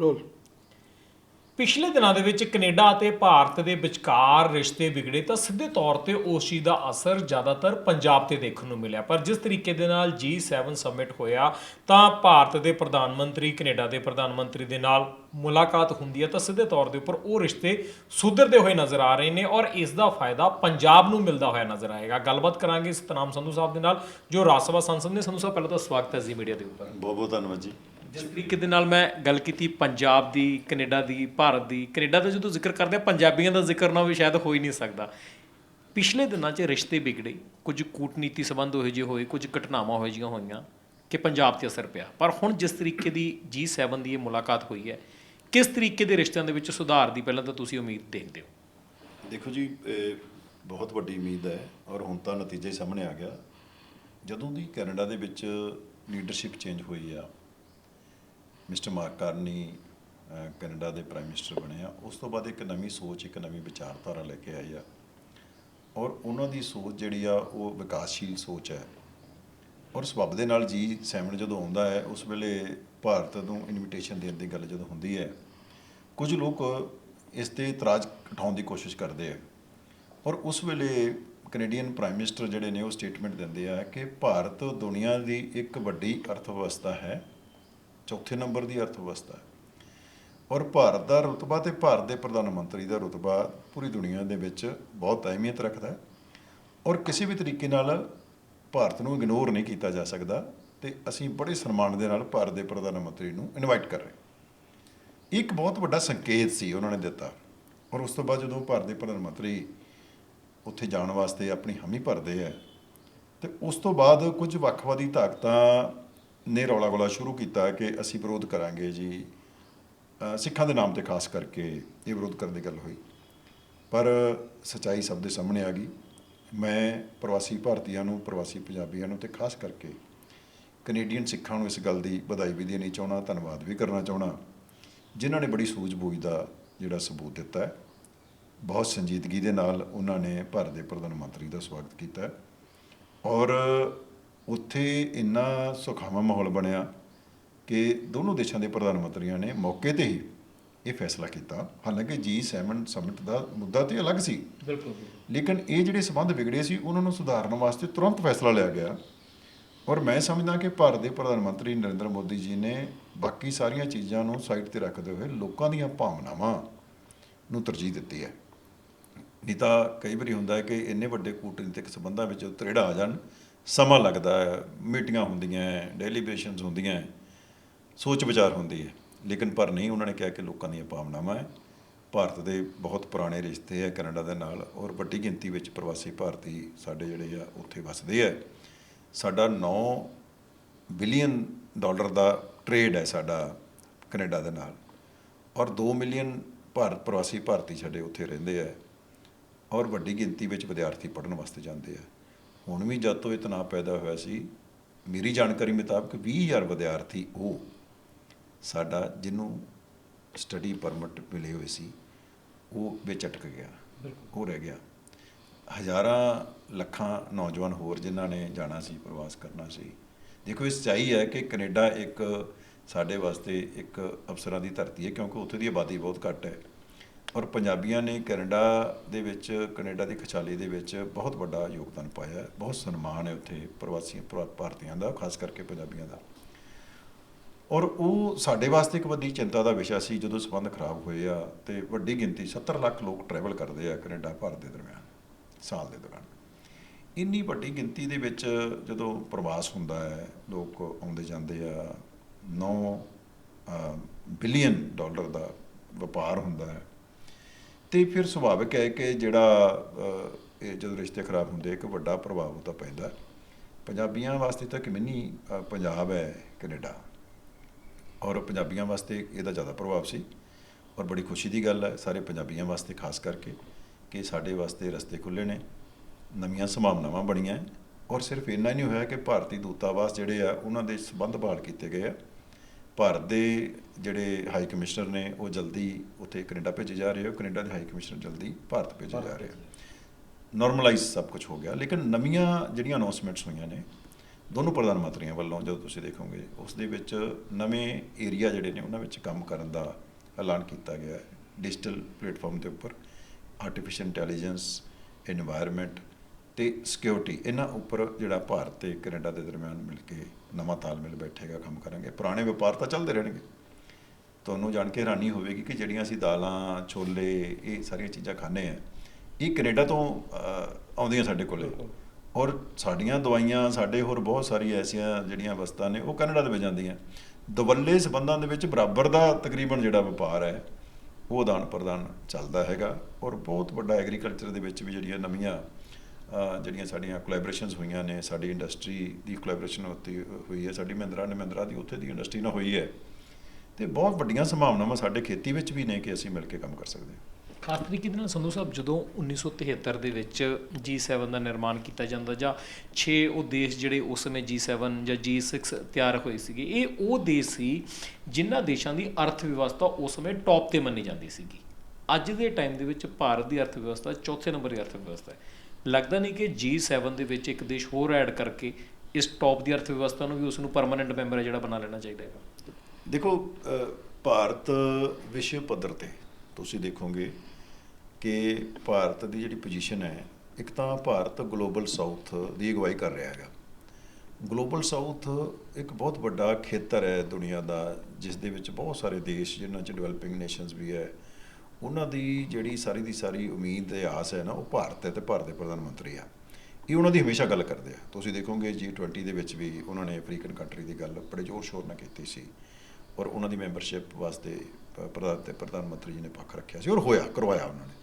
Role. ਪਿਛਲੇ ਦਿਨਾਂ ਦੇ ਵਿੱਚ ਕੈਨੇਡਾ ਅਤੇ ਭਾਰਤ ਦੇ ਵਿਚਕਾਰ ਰਿਸ਼ਤੇ ਵਿਗੜੇ ਤਾਂ ਸਿੱਧੇ ਤੌਰ ਤੇ ਉਸ ਚੀਜ਼ ਦਾ ਅਸਰ ਜ਼ਿਆਦਾਤਰ ਪੰਜਾਬ ਤੇ ਦੇਖਣ ਨੂੰ ਮਿਲਿਆ। ਪਰ ਜਿਸ ਤਰੀਕੇ ਦੇ ਨਾਲ G7 ਸਮਿਟ ਹੋਇਆ ਤਾਂ ਭਾਰਤ ਦੇ ਪ੍ਰਧਾਨ ਮੰਤਰੀ ਕੈਨੇਡਾ ਦੇ ਪ੍ਰਧਾਨ ਮੰਤਰੀ ਦੇ ਨਾਲ ਮੁਲਾਕਾਤ ਹੁੰਦੀ ਹੈ ਤਾਂ ਸਿੱਧੇ ਤੌਰ ਦੇ ਉੱਪਰ ਉਹ ਰਿਸ਼ਤੇ ਸੁਧਰਦੇ ਹੋਏ ਨਜ਼ਰ ਆ ਰਹੇ ਨੇ ਔਰ ਇਸ ਦਾ ਫਾਇਦਾ ਪੰਜਾਬ ਨੂੰ ਮਿਲਦਾ ਹੋਇਆ ਨਜ਼ਰ ਆਏਗਾ। ਗੱਲਬਾਤ ਕਰਾਂਗੇ ਸਤਨਾਮ ਸੰਧੂ ਸਾਹਿਬ ਦੇ ਨਾਲ ਜੋ ਰਾਜ ਸਭਾ ਸੰਸਦ ਨੇ। ਸੰਧੂ ਸਾਹਿਬ ਪਹਿਲਾਂ ਤਾਂ ਸਵਾਗਤ ਹੈ ਜੀ ਮੀਡੀਆ ਦੇ ਉੱਪਰ। ਬਹੁਤ ਬਹੁਤ ਧੰਨਵਾਦ ਜੀ। ਜਿਸ ਤਰੀਕੇ ਦੇ ਨਾਲ ਮੈਂ ਗੱਲ ਕੀਤੀ ਪੰਜਾਬ ਦੀ, ਕੈਨੇਡਾ ਦੀ, ਭਾਰਤ ਦੀ। ਕੈਨੇਡਾ ਦਾ ਜਦੋਂ ਜ਼ਿਕਰ ਕਰਦੇ ਆ ਪੰਜਾਬੀਆਂ ਦਾ ਜ਼ਿਕਰ ਨਾ ਹੋਵੇ, ਸ਼ਾਇਦ ਹੋ ਹੀ ਨਹੀਂ ਸਕਦਾ। ਪਿਛਲੇ ਦਿਨਾਂ 'ਚ ਰਿਸ਼ਤੇ ਵਿਗੜੇ। ਕੁਝ ਕੂਟਨੀਤੀ ਸੰਬੰਧ ਹੋਏ ਜਿਹੇ ਹੋਏ, ਕੁਝ ਘਟਨਾਵਾਂ ਹੋਏ ਜਿਹੀਆਂ ਹੋਈਆਂ ਕਿ ਪੰਜਾਬ ਤੇ ਅਸਰ ਪਿਆ। ਪਰ ਹੁਣ ਜਿਸ ਤਰੀਕੇ ਦੀ G7 ਦੀ ਇਹ ਮੁਲਾਕਾਤ ਹੋਈ ਹੈ, ਕਿਸ ਤਰੀਕੇ ਦੇ ਰਿਸ਼ਤਿਆਂ ਦੇ ਵਿੱਚ ਸੁਧਾਰ ਦੀ ਪਹਿਲਾਂ ਤਾਂ ਤੁਸੀਂ ਉਮੀਦ ਦੇਖਦੇ ਹੋ? ਦੇਖੋ ਜੀ ਬਹੁਤ ਵੱਡੀ ਉਮੀਦ ਹੈ ਔਰ ਹੁਣ ਤਾਂ ਨਤੀਜਾ ਹੀ ਸਾਹਮਣੇ ਆ ਗਿਆ। ਜਦੋਂ ਦੀ ਕੈਨੇਡਾ ਦੇ ਵਿੱਚ ਲੀਡਰਸ਼ਿਪ ਚੇਂਜ ਹੋਈ ਆ ਮਿਸਟਰ ਮਾਰਕ ਕਾਰਨੀ ਕੈਨੇਡਾ ਦੇ ਪ੍ਰਾਈਮ ਮਿਨਿਸਟਰ ਬਣੇ ਆ। ਉਸ ਤੋਂ ਬਾਅਦ ਇੱਕ ਨਵੀਂ ਸੋਚ, ਇੱਕ ਨਵੀਂ ਵਿਚਾਰਧਾਰਾ ਲੈ ਕੇ ਆਏ ਆ। ਔਰ ਉਹਨਾਂ ਦੀ ਸੋਚ ਜਿਹੜੀ ਆ, ਉਹ ਵਿਕਾਸਸ਼ੀਲ ਸੋਚ ਹੈ। ਔਰ ਸਬਬ ਦੇ ਨਾਲ ਜੀ ਸੈਮਨ ਜਦੋਂ ਆਉਂਦਾ ਹੈ, ਉਸ ਵੇਲੇ ਭਾਰਤ ਨੂੰ ਇਨਵੀਟੇਸ਼ਨ ਦੇਣ ਦੀ ਗੱਲ ਜਦੋਂ ਹੁੰਦੀ ਹੈ, ਕੁਝ ਲੋਕ ਇਸ ਤੇ ਇਤਰਾਜ਼ ਉਠਾਉਣ ਦੀ ਕੋਸ਼ਿਸ਼ ਕਰਦੇ ਆ। ਔਰ ਉਸ ਵੇਲੇ ਕੈਨੇਡੀਅਨ ਪ੍ਰਾਈਮ ਮਿਨਿਸਟਰ ਜਿਹੜੇ ਨੇ, ਉਹ ਸਟੇਟਮੈਂਟ ਦਿੰਦੇ ਆ ਕਿ ਭਾਰਤ ਦੁਨੀਆ ਦੀ ਇੱਕ ਵੱਡੀ ਅਰਥ ਵਿਵਸਥਾ ਹੈ। ਚੌਥੇ ਨੰਬਰ ਦੀ ਅਰਥ ਵਿਵਸਥਾ ਹੈ। ਔਰ ਭਾਰਤ ਦਾ ਰੁਤਬਾ ਤੇ ਭਾਰਤ ਦੇ ਪ੍ਰਧਾਨ ਮੰਤਰੀ ਦਾ ਰੁਤਬਾ ਪੂਰੀ ਦੁਨੀਆ ਦੇ ਵਿੱਚ ਬਹੁਤ ਅਹਿਮੀਅਤ ਰੱਖਦਾ ਹੈ ਔਰ ਕਿਸੇ ਵੀ ਤਰੀਕੇ ਨਾਲ ਭਾਰਤ ਨੂੰ ਇਗਨੋਰ ਨਹੀਂ ਕੀਤਾ ਜਾ ਸਕਦਾ ਤੇ ਅਸੀਂ ਬੜੇ ਸਨਮਾਨ ਦੇ ਨਾਲ ਭਾਰਤ ਦੇ ਪ੍ਰਧਾਨ ਮੰਤਰੀ ਨੂੰ ਇਨਵਾਈਟ ਕਰ ਰਹੇ ਇੱਕ ਬਹੁਤ ਵੱਡਾ ਸੰਕੇਤ ਸੀ ਉਹਨਾਂ ਨੇ ਦਿੱਤਾ ਔਰ ਉਸ ਤੋਂ ਬਾਅਦ ਜਦੋਂ ਭਾਰਤ ਦੇ ਪ੍ਰਧਾਨ ਮੰਤਰੀ ਉੱਥੇ ਜਾਣ ਵਾਸਤੇ ਆਪਣੀ ਹਮੀ ਭਰਦੇ ਆ ਤੇ ਉਸ ਤੋਂ ਬਾਅਦ ਕੁਝ ਵੱਖਵਾਦੀ ਤਾਕਤਾਂ ਨੇ ਰੌਲਾ ਗੋਲਾ ਸ਼ੁਰੂ ਕੀਤਾ ਕਿ ਅਸੀਂ ਵਿਰੋਧ ਕਰਾਂਗੇ ਜੀ। ਸਿੱਖਾਂ ਦੇ ਨਾਮ ਤੇ ਖਾਸ ਕਰਕੇ ਇਹ ਵਿਰੋਧ ਕਰਨ ਦੀ ਗੱਲ ਹੋਈ। ਪਰ ਸਚਾਈ ਸਭ ਦੇ ਸਾਹਮਣੇ ਆ ਗਈ। ਮੈਂ ਪ੍ਰਵਾਸੀ ਭਾਰਤੀਆਂ ਨੂੰ, ਪ੍ਰਵਾਸੀ ਪੰਜਾਬੀਆਂ ਨੂੰ ਤੇ ਖਾਸ ਕਰਕੇ ਕੈਨੇਡੀਅਨ ਸਿੱਖਾਂ ਨੂੰ ਇਸ ਗੱਲ ਦੀ ਵਧਾਈ ਵੀ ਦੇਣੀ ਚਾਹਣਾ ਧੰਨਵਾਦ ਵੀ ਕਰਨਾ ਚਾਹਣਾ ਜਿਨ੍ਹਾਂ ਨੇ ਬੜੀ ਸੂਝ-ਬੂਝ ਦਾ ਜਿਹੜਾ ਸਬੂਤ ਦਿੱਤਾ ਹੈ, ਬਹੁਤ ਸੰਜੀਦਗੀ ਦੇ ਨਾਲ ਉਹਨਾਂ ਨੇ ਭਾਰਤ ਦੇ ਪ੍ਰਧਾਨ ਮੰਤਰੀ ਦਾ ਸਵਾਗਤ ਕੀਤਾ ਔਰ ਉੱਥੇ ਇੰਨਾ ਸੁਖਾਵਾਂ ਮਾਹੌਲ ਬਣਿਆ ਕਿ ਦੋਨੋਂ ਦੇਸ਼ਾਂ ਦੇ ਪ੍ਰਧਾਨ ਮੰਤਰੀਆਂ ਨੇ ਮੌਕੇ ਤੇ ਹੀ ਇਹ ਫੈਸਲਾ ਕੀਤਾ। ਹਾਲਾਂਕਿ G7 ਸਮਿਟ ਦਾ ਮੁੱਦਾ ਤੇ ਅਲੱਗ ਸੀ। ਬਿਲਕੁਲ ਲੇਕਿਨ ਇਹ ਜਿਹੜੇ ਸਬੰਧ ਵਿਗੜੇ ਸੀ ਉਹਨਾਂ ਨੂੰ ਸੁਧਾਰਨ ਵਾਸਤੇ ਤੁਰੰਤ ਫੈਸਲਾ ਲਿਆ ਗਿਆ। ਔਰ ਮੈਂ ਸਮਝਦਾ ਕਿ ਭਾਰਤ ਦੇ ਪ੍ਰਧਾਨ ਮੰਤਰੀ ਨਰਿੰਦਰ ਮੋਦੀ ਜੀ ਨੇ ਬਾਕੀ ਸਾਰੀਆਂ ਚੀਜ਼ਾਂ ਨੂੰ ਸਾਈਡ ਤੇ ਰੱਖਦੇ ਹੋਏ ਲੋਕਾਂ ਦੀਆਂ ਭਾਵਨਾਵਾਂ ਨੂੰ ਤਰਜੀਹ ਦਿੱਤੀ ਹੈ। ਨਹੀਂ ਤਾਂ ਕਈ ਵਾਰੀ ਹੁੰਦਾ ਹੈ ਕਿ ਇੰਨੇ ਵੱਡੇ ਕੂਟਨੀਤਿਕ ਸਬੰਧਾਂ ਵਿੱਚ ਤਰੇੜਾ ਆ ਜਾਣ। ਸਮਾਂ ਲੱਗਦਾ ਹੈ, ਮੀਟਿੰਗਾਂ ਹੁੰਦੀਆਂ ਹੈ ਡੈਲੀਬ੍ਰੇਸ਼ਨਸ ਹੁੰਦੀਆਂ ਹੈ, ਸੋਚ ਵਿਚਾਰ ਹੁੰਦੀ ਹੈ। ਲੇਕਿਨ ਪਰ ਨਹੀਂ, ਉਹਨਾਂ ਨੇ ਕਿਹਾ ਕਿ ਲੋਕਾਂ ਦੀਆਂ ਭਾਵਨਾਵਾਂ ਹੈ। ਭਾਰਤ ਦੇ ਬਹੁਤ ਪੁਰਾਣੇ ਰਿਸ਼ਤੇ ਹੈ ਕੈਨੇਡਾ ਦੇ ਨਾਲ ਔਰ ਵੱਡੀ ਗਿਣਤੀ ਵਿੱਚ ਪ੍ਰਵਾਸੀ ਭਾਰਤੀ ਸਾਡੇ ਜਿਹੜੇ ਆ, ਉੱਥੇ ਵਸਦੇ ਆ ਸਾਡਾ 9 ਬਿਲੀਅਨ ਡਾਲਰ ਦਾ ਟ੍ਰੇਡ ਹੈ ਸਾਡਾ ਕੈਨੇਡਾ ਦੇ ਨਾਲ। ਔਰ 2 ਮਿਲੀਅਨ ਭਾਰਤ ਪ੍ਰਵਾਸੀ ਭਾਰਤੀ ਸਾਡੇ ਉੱਥੇ ਰਹਿੰਦੇ ਆ ਔਰ ਵੱਡੀ ਗਿਣਤੀ ਵਿੱਚ ਵਿਦਿਆਰਥੀ ਪੜ੍ਹਨ ਵਾਸਤੇ ਜਾਂਦੇ ਆ ਹੁਣ ਵੀ ਜਦ ਤੋਂ ਇਹ ਤਣਾਅ ਪੈਦਾ ਹੋਇਆ ਸੀ ਮੇਰੀ ਜਾਣਕਾਰੀ ਮੁਤਾਬਕ 20000 ਵਿਦਿਆਰਥੀ ਉਹ ਸਾਡਾ ਜਿਹਨੂੰ ਸਟੱਡੀ ਪਰਮਿਟ ਮਿਲੇ ਹੋਏ ਸੀ ਉਹ ਵਿੱਚ ਅਟਕ ਗਿਆ ਉਹ ਰਹਿ ਗਿਆ। ਹਜ਼ਾਰਾਂ ਲੱਖਾਂ ਨੌਜਵਾਨ ਹੋਰ ਜਿਨ੍ਹਾਂ ਨੇ ਜਾਣਾ ਸੀ ਪ੍ਰਵਾਸ ਕਰਨਾ ਸੀ। ਦੇਖੋ ਇਹ ਸੱਚਾਈ ਹੈ ਕਿ ਕੈਨੇਡਾ ਇੱਕ ਸਾਡੇ ਵਾਸਤੇ ਇੱਕ ਅਫਸਰਾਂ ਦੀ ਧਰਤੀ ਹੈ ਕਿਉਂਕਿ ਉੱਥੇ ਦੀ ਆਬਾਦੀ ਬਹੁਤ ਘੱਟ ਹੈ। ਔਰ ਪੰਜਾਬੀਆਂ ਨੇ ਕੈਨੇਡਾ ਦੇ ਵਿੱਚ, ਕੈਨੇਡਾ ਦੀ ਖੁਸ਼ਹਾਲੀ ਦੇ ਵਿੱਚ ਬਹੁਤ ਵੱਡਾ ਯੋਗਦਾਨ ਪਾਇਆ ਬਹੁਤ ਸਨਮਾਨ ਹੈ ਉੱਥੇ ਪ੍ਰਵਾਸੀ ਭਾ- ਭਾਰਤੀਆਂ ਦਾ, ਖਾਸ ਕਰਕੇ ਪੰਜਾਬੀਆਂ ਦਾ। ਔਰ ਉਹ ਸਾਡੇ ਵਾਸਤੇ ਇੱਕ ਵੱਡੀ ਚਿੰਤਾ ਦਾ ਵਿਸ਼ਾ ਸੀ, ਜਦੋਂ ਸਬੰਧ ਖਰਾਬ ਹੋਏ ਆ ਤੇ ਵੱਡੀ ਗਿਣਤੀ 70 ਲੱਖ ਲੋਕ ਟਰੈਵਲ ਕਰਦੇ ਆ ਕੈਨੇਡਾ, ਭਾਰਤ ਦੇ ਦਰਮਿਆਨ, ਸਾਲ ਦੇ ਦੌਰਾਨ। ਇੰਨੀ ਵੱਡੀ ਗਿਣਤੀ ਦੇ ਵਿੱਚ ਜਦੋਂ ਪ੍ਰਵਾਸ ਹੁੰਦਾ ਹੈ, ਲੋਕ ਆਉਂਦੇ ਜਾਂਦੇ ਆ 9 ਬਿਲੀਅਨ ਡਾਲਰ ਦਾ ਵਪਾਰ ਹੁੰਦਾ ਹੈ ਤੇ ਫਿਰ ਸੁਭਾਵਿਕ ਹੈ ਕਿ ਜਿਹੜਾ ਇਹ ਜਦੋਂ ਰਿਸ਼ਤੇ ਖਰਾਬ ਹੁੰਦੇ ਇੱਕ ਵੱਡਾ ਪ੍ਰਭਾਵ ਉਹ ਤਾਂ ਪੈਂਦਾ ਪੰਜਾਬੀਆਂ ਵਾਸਤੇ ਤਾਂ ਇੱਕ ਮਿੰਨੀ ਪੰਜਾਬ ਹੈ ਕੈਨੇਡਾ। ਔਰ ਪੰਜਾਬੀਆਂ ਵਾਸਤੇ ਇਹਦਾ ਜ਼ਿਆਦਾ ਪ੍ਰਭਾਵ ਸੀ। ਔਰ ਬੜੀ ਖੁਸ਼ੀ ਦੀ ਗੱਲ ਹੈ, ਸਾਰੇ ਪੰਜਾਬੀਆਂ ਵਾਸਤੇ, ਖਾਸ ਕਰਕੇ ਕਿ ਸਾਡੇ ਵਾਸਤੇ ਰਸਤੇ ਖੁੱਲੇ ਨੇ, ਨਵੀਆਂ ਸੰਭਾਵਨਾਵਾਂ ਬਣੀਆਂ ਔਰ ਸਿਰਫ ਇੰਨਾ ਨਹੀਂ ਹੋਇਆ ਕਿ ਭਾਰਤੀ ਦੂਤਾਵਾਸ ਜਿਹੜੇ ਆ, ਉਹਨਾਂ ਦੇ ਸੰਬੰਧ ਬਹਾਲ ਕੀਤੇ ਗਏ ਆ। ਭਾਰਤ ਦੇ ਜਿਹੜੇ ਹਾਈ ਕਮਿਸ਼ਨਰ ਨੇ, ਉਹ ਜਲਦੀ ਉੱਥੇ ਕੈਨੇਡਾ ਭੇਜੇ ਜਾ ਰਹੇ ਹੋ ਕੈਨੇਡਾ ਦੇ ਹਾਈ ਕਮਿਸ਼ਨਰ ਜਲਦੀ ਭਾਰਤ ਭੇਜੇ ਜਾ ਰਹੇ ਆ। ਨਾਰਮਲਾਈਜ਼ ਸਭ ਕੁਝ ਹੋ ਗਿਆ। ਲੇਕਿਨ ਨਵੀਆਂ ਜਿਹੜੀਆਂ ਅਨਾਉਂਸਮੈਂਟਸ ਹੋਈਆਂ ਨੇ, ਦੋਨੋਂ ਪ੍ਰਧਾਨ ਮੰਤਰੀਆਂ ਵੱਲੋਂ ਜਦੋਂ ਤੁਸੀਂ ਦੇਖੋਗੇ, ਉਸ ਦੇ ਵਿੱਚ ਨਵੇਂ ਏਰੀਆ ਜਿਹੜੇ ਨੇ, ਉਹਨਾਂ ਵਿੱਚ ਕੰਮ ਕਰਨ ਦਾ ਐਲਾਨ ਕੀਤਾ ਗਿਆ ਹੈ। ਡਿਜੀਟਲ ਪਲੇਟਫਾਰਮ ਦੇ ਉੱਪਰ ਆਰਟੀਫੀਸ਼ੀਅਲ ਇੰਟੈਲੀਜੈਂਸ এনवायरमेंट ਤੇ ਸਿਕਿਉਰਿਟੀ ਇਹਨਾਂ ਉੱਪਰ ਜਿਹੜਾ ਭਾਰਤ ਤੇ ਕੈਨੇਡਾ ਦੇ ਦਰਮਿਆਨ ਮਿਲ ਕੇ ਨਵਾਂ ਤਾਲਮੇਲ ਬੈਠੇਗਾ, ਕੰਮ ਕਰਾਂਗੇ ਪੁਰਾਣੇ ਵਪਾਰ ਤਾਂ ਚੱਲਦੇ ਰਹਿਣਗੇ। ਤੁਹਾਨੂੰ ਜਾਣ ਕੇ ਹੈਰਾਨੀ ਹੋਵੇਗੀ ਕਿ ਜਿਹੜੀਆਂ ਅਸੀਂ ਦਾਲਾਂ, ਛੋਲੇ, ਇਹ ਸਾਰੀਆਂ ਚੀਜ਼ਾਂ ਖਾਂਦੇ ਆ ਇਹ ਕੈਨੇਡਾ ਤੋਂ ਆਉਂਦੀਆਂ ਸਾਡੇ ਕੋਲੇ। ਔਰ ਸਾਡੀਆਂ ਦਵਾਈਆਂ, ਸਾਡੇ ਹੋਰ ਬਹੁਤ ਸਾਰੀ ਐਸੀਆਂ ਜਿਹੜੀਆਂ ਵਸਤਾਂ ਨੇ, ਉਹ ਕੈਨੇਡਾ ਦੇ ਵਿੱਚ ਜਾਂਦੀਆਂ। ਦਵੱਲੇ ਸਬੰਧਾਂ ਦੇ ਵਿੱਚ ਬਰਾਬਰ ਦਾ ਤਕਰੀਬਨ ਜਿਹੜਾ ਵਪਾਰ ਹੈ, ਉਹ ਆਦਾਨ ਪ੍ਰਦਾਨ ਚੱਲਦਾ ਹੈਗਾ। ਔਰ ਬਹੁਤ ਵੱਡਾ ਐਗਰੀਕਲਚਰ ਦੇ ਵਿੱਚ ਵੀ ਜਿਹੜੀਆਂ ਨਵੀਆਂ ਜਿਹੜੀਆਂ ਸਾਡੀਆਂ ਕੋਲੈਬੋਰੇਸ਼ਨਸ ਹੋਈਆਂ ਨੇ, ਸਾਡੀ ਇੰਡਸਟਰੀ ਦੀ ਕੋਲੈਬੋਰੇਸ਼ਨ ਉੱਤੇ ਹੋਈ ਹੈ, ਸਾਡੀ ਮਹਿੰਦਰਾ ਨੇ ਮਹਿੰਦਰਾ ਦੀ ਉੱਥੇ ਦੀ ਇੰਡਸਟਰੀ ਨਾਲ ਹੋਈ ਹੈ। ਤੇ ਬਹੁਤ ਵੱਡੀਆਂ ਸੰਭਾਵਨਾਵਾਂ ਸਾਡੇ ਖੇਤੀ ਵਿੱਚ ਵੀ ਨੇ ਕਿ ਅਸੀਂ ਮਿਲ ਕੇ ਕੰਮ ਕਰ ਸਕਦੇ ਹਾਂ। ਖਾਸ ਤਰੀਕੇ ਦੇ ਨਾਲ? ਸੰਧੂ ਸਾਹਿਬ, ਜਦੋਂ 1973 ਦੇ ਵਿੱਚ G7 ਦਾ ਨਿਰਮਾਣ ਕੀਤਾ ਜਾਂਦਾ ਜਾਂ 6 ਉਹ ਦੇਸ਼ ਜਿਹੜੇ ਉਸ ਸਮੇਂ G7 ਜਾਂ G6 ਤਿਆਰ ਹੋਏ ਸੀਗੇ, ਇਹ ਉਹ ਦੇਸ਼ ਸੀ ਜਿਨ੍ਹਾਂ ਦੇਸ਼ਾਂ ਦੀ ਅਰਥ ਵਿਵਸਥਾ ਉਸ ਸਮੇਂ ਟੌਪ ਤੇ ਮੰਨੀ ਜਾਂਦੀ ਸੀਗੀ। ਅੱਜ ਦੇ ਟਾਈਮ ਦੇ ਵਿੱਚ ਭਾਰਤ ਦੀ ਅਰਥ ਵਿਵਸਥਾ ਚੌਥੇ ਨੰਬਰ ਦੀ ਅਰਥ ਵਿਵਸਥਾ ਹੈ। ਲੱਗਦਾ ਨਹੀਂ ਕਿ G7 ਦੇ ਵਿੱਚ ਇੱਕ ਦੇਸ਼ ਹੋਰ ਐਡ ਕਰਕੇ ਇਸ ਟੌਪ ਦੀ ਅਰਥ ਵਿਵਸਥਾ ਨੂੰ ਵੀ ਉਸ ਨੂੰ ਪਰਮਨੈਂਟ ਮੈਂਬਰ ਹੈ ਜਿਹੜਾ ਬਣਾ ਲੈਣਾ ਚਾਹੀਦਾ ਹੈਗਾ। ਦੇਖੋ ਭਾਰਤ ਵਿਸ਼ਵ ਪੱਧਰ ਤੇ ਤੁਸੀਂ ਦੇਖੋਗੇ ਕਿ ਭਾਰਤ ਦੀ ਜਿਹੜੀ ਪੋਜੀਸ਼ਨ ਹੈ, ਇੱਕ ਤਾਂ ਭਾਰਤ ਗਲੋਬਲ ਸਾਊਥ ਦੀ ਅਗਵਾਈ ਕਰ ਰਿਹਾ ਹੈਗਾ। ਗਲੋਬਲ ਸਾਊਥ ਇੱਕ ਬਹੁਤ ਵੱਡਾ ਖੇਤਰ ਹੈ ਦੁਨੀਆ ਦਾ, ਜਿਸ ਦੇ ਵਿੱਚ ਬਹੁਤ ਸਾਰੇ ਦੇਸ਼, ਜਿਨ੍ਹਾਂ 'ਚ ਡਿਵੈਲਪਿੰਗ ਨੇਸ਼ਨਸ ਵੀ ਹੈ ਉਹਨਾਂ ਦੀ ਜਿਹੜੀ ਸਾਰੀ ਦੀ ਸਾਰੀ ਉਮੀਦ ਤੇ ਆਸ ਹੈ ਨਾ, ਉਹ ਭਾਰਤ ਹੈ ਤੇ ਭਾਰਤ ਦੇ ਪ੍ਰਧਾਨ ਮੰਤਰੀ ਆ। ਇਹ ਉਹਨਾਂ ਦੀ ਹਮੇਸ਼ਾ ਗੱਲ ਕਰਦੇ ਆ। ਤੁਸੀਂ ਦੇਖੋਗੇ G20 ਦੇ ਵਿੱਚ ਵੀ ਉਹਨਾਂ ਨੇ ਅਫਰੀਕਨ ਕੰਟਰੀ ਦੀ ਗੱਲ ਬੜੇ ਜ਼ੋਰ ਸ਼ੋਰ ਨਾਲ ਕੀਤੀ ਸੀ ਔਰ ਉਹਨਾਂ ਦੀ ਮੈਂਬਰਸ਼ਿਪ ਵਾਸਤੇ ਪ੍ਰਧਾਨ ਤੇ ਪ੍ਰਧਾਨ ਮੰਤਰੀ ਜੀ ਨੇ ਪੱਖ ਰੱਖਿਆ ਸੀ ਔਰ ਹੋਇਆ, ਕਰਵਾਇਆ ਉਹਨਾਂ ਨੇ।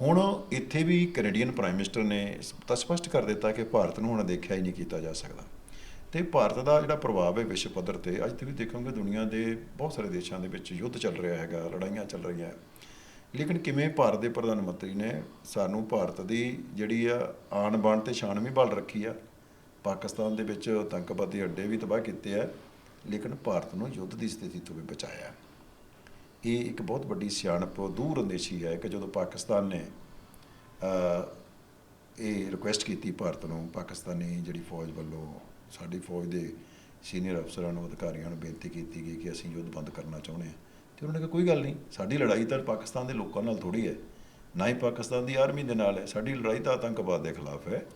ਹੁਣ ਇੱਥੇ ਵੀ ਕੈਨੇਡੀਅਨ ਪ੍ਰਾਈਮ ਮਿਨਿਸਟਰ ਨੇ ਤਾਂ ਸਪਸ਼ਟ ਕਰ ਦਿੱਤਾ ਕਿ ਭਾਰਤ ਨੂੰ ਹੁਣ ਦੇਖਿਆ ਹੀ ਨਹੀਂ ਕੀਤਾ ਜਾ ਸਕਦਾ। ਤੇ ਭਾਰਤ ਦਾ ਜਿਹੜਾ ਪ੍ਰਭਾਵ ਹੈ ਵਿਸ਼ਵ ਪੱਧਰ ਤੇ, ਅੱਜ ਤੁਸੀਂ ਦੇਖੋਗੇ ਦੁਨੀਆ ਦੇ ਬਹੁਤ ਸਾਰੇ ਦੇਸ਼ਾਂ ਦੇ ਵਿੱਚ ਯੁੱਧ ਚੱਲ ਰਿਹਾ ਹੈਗਾ, ਲੜਾਈਆਂ ਚੱਲ ਰਹੀਆਂ। ਲੇਕਿਨ ਕਿਵੇਂ ਭਾਰਤ ਦੇ ਪ੍ਰਧਾਨ ਮੰਤਰੀ ਨੇ ਸਾਨੂੰ ਭਾਰਤ ਦੀ ਜਿਹੜੀ ਆ ਆਣ ਬਾਣ ਤੇ ਸ਼ਾਨ ਵੀ ਬਲ ਰੱਖੀ ਆ, ਪਾਕਿਸਤਾਨ ਦੇ ਵਿੱਚ ਆਤੰਕਵਾਦੀ ਅੱਡੇ ਵੀ ਤਬਾਹ ਕੀਤੇ ਆ, ਲੇਕਿਨ ਭਾਰਤ ਨੂੰ ਯੁੱਧ ਦੀ ਸਥਿਤੀ ਤੋਂ ਵੀ ਬਚਾਇਆ। ਇਹ ਇੱਕ ਬਹੁਤ ਵੱਡੀ ਸਿਆਣਪ, ਦੂਰ ਅੰਦੇਸ਼ੀ ਹੈ ਕਿ ਜਦੋਂ ਪਾਕਿਸਤਾਨ ਨੇ ਇਹ ਰਿਕੁਐਸਟ ਕੀਤੀ ਭਾਰਤ ਨੂੰ, ਪਾਕਿਸਤਾਨੀ ਜਿਹੜੀ ਫੌਜ ਵੱਲੋਂ ਸਾਡੀ ਫੌਜ ਦੇ ਸੀਨੀਅਰ ਅਫਸਰਾਂ ਨੂੰ, ਅਧਿਕਾਰੀਆਂ ਨੂੰ ਬੇਨਤੀ ਕੀਤੀ ਗਈ ਕਿ ਅਸੀਂ ਯੁੱਧ ਬੰਦ ਕਰਨਾ ਚਾਹੁੰਦੇ ਹਾਂ। ਤੇ ਉਹਨਾਂ ਨੇ ਕਿਹਾ, ਕੋਈ ਗੱਲ ਨਹੀਂ। ਸਾਡੀ ਲੜਾਈ ਤਾਂ ਪਾਕਿਸਤਾਨ ਦੇ ਲੋਕਾਂ ਨਾਲ ਥੋੜੀ ਹੈ। ਨਾ ਹੀ ਪਾਕਿਸਤਾਨ ਦੀ ਆਰਮੀ ਦੇ ਨਾਲ ਹੈ। ਸਾਡੀ ਲੜਾਈ ਤਾਂ ਆਤੰਕਵਾਦ ਦੇ ਖਿਲਾਫ ਹੈ।